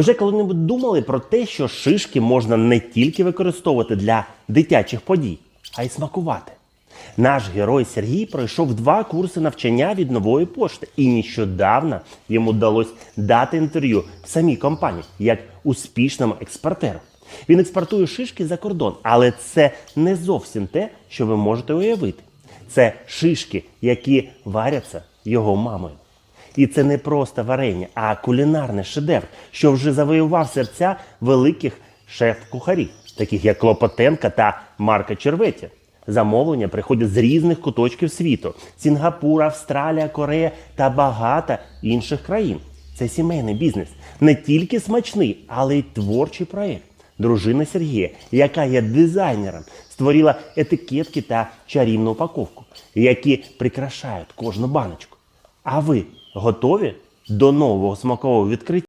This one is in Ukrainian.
Вже коли-небудь думали про те, що шишки можна не тільки використовувати для дитячих подій, а й смакувати. Наш герой Сергій пройшов два курси навчання від нової пошти, і нещодавно йому вдалося дати інтерв'ю самій компанії як успішному експортеру. Він експортує шишки за кордон, але це не зовсім те, що ви можете уявити. Це шишки, які варяться його мамою. І це не просто варення, а кулінарний шедевр, що вже завоював серця великих шеф-кухарів, таких як Клопотенка та Марка Черветі. Замовлення приходять з різних куточків світу: Сінгапур, Австралія, Корея та багато інших країн. Це сімейний бізнес, не тільки смачний, але й творчий проєкт. Дружина Сергія, яка є дизайнером, створила етикетки та чарівну упаковку, які прикрашають кожну баночку. А ви готові до нового смакового відкриття?